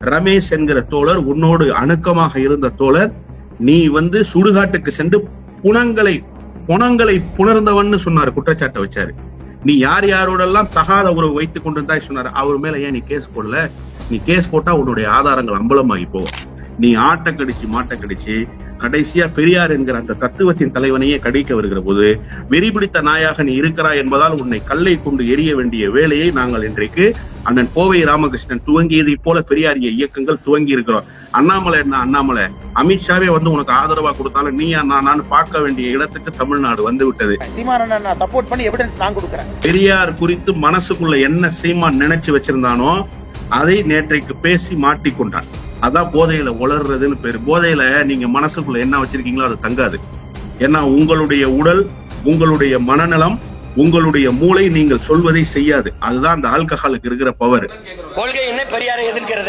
ரமேஷ் என்கிற தோழர் உன்னோடு அணுக்கமாக இருந்த தோழர் நீ வந்து சுடுகாட்டுக்கு சென்று புணங்களை புணங்களை புணர்ந்தவன்னு சொன்னாரு குற்றச்சாட்டை வச்சாரு. நீ யார் யாரோடெல்லாம் தகாத உறவு வைத்துக் கொண்டிருந்தாய் சொன்னாரு அவர் மேல ஏன் நீ கேஸ் போடல? நீ கேஸ் போட்டா உன்னுடைய ஆதாரங்கள் அம்பலமாகி போகும். நீ ஆட்டை கடிச்சு மாட்டை கடிச்சு கடைசியா பெரியார் என்கிற அந்த தத்துவத்தின் தலைவனையே கடிக்க வருகிற போது வெறிபிடித்த நாயாக நீ இருக்கிறாய் என்பதால் உன்னை கல்லை கொண்டு எரிய வேண்டிய வேலையை நாங்கள் இன்றைக்கு அண்ணன் கோவை ராமகிருஷ்ணன் துவங்கியதை போல பெரியாரிய இயக்கங்கள் துவங்கி இருக்கிறோம். அண்ணாமலை என்ன அண்ணாமலை அமித்ஷாவே வந்து உனக்கு ஆதரவா கொடுத்தாலும் நீ நான் பார்க்க வேண்டிய இடத்துக்கு தமிழ்நாடு வந்து விட்டது. சீமானண்ணா நான் சப்போர்ட் பண்ணி எவிடன்ஸ் நான் கொடுக்குறேன். பெரியார் குறித்து மனசுக்குள்ள என்ன சீமான் நினைச்சு வச்சிருந்தானோ அதை நேற்றைக்கு பேசி மாட்டிக்கொண்டான். அதான் போதையில உளர்றதுன்னு பேரு. போதையில நீங்க மனசுக்குள்ள என்ன வச்சிருக்கீங்களோ அது தங்காது. ஏன்னா உங்களுடைய உடல் உங்களுடைய மனநலம் உங்களுடைய மூளை நீங்கள் சொல்வதை செய்யாது. அதுதான் அந்த ஆல்கஹாலுக்கு இருக்கிற பவர் கொள்கை என்ன பெரியாரை எதிர்க்கிறது.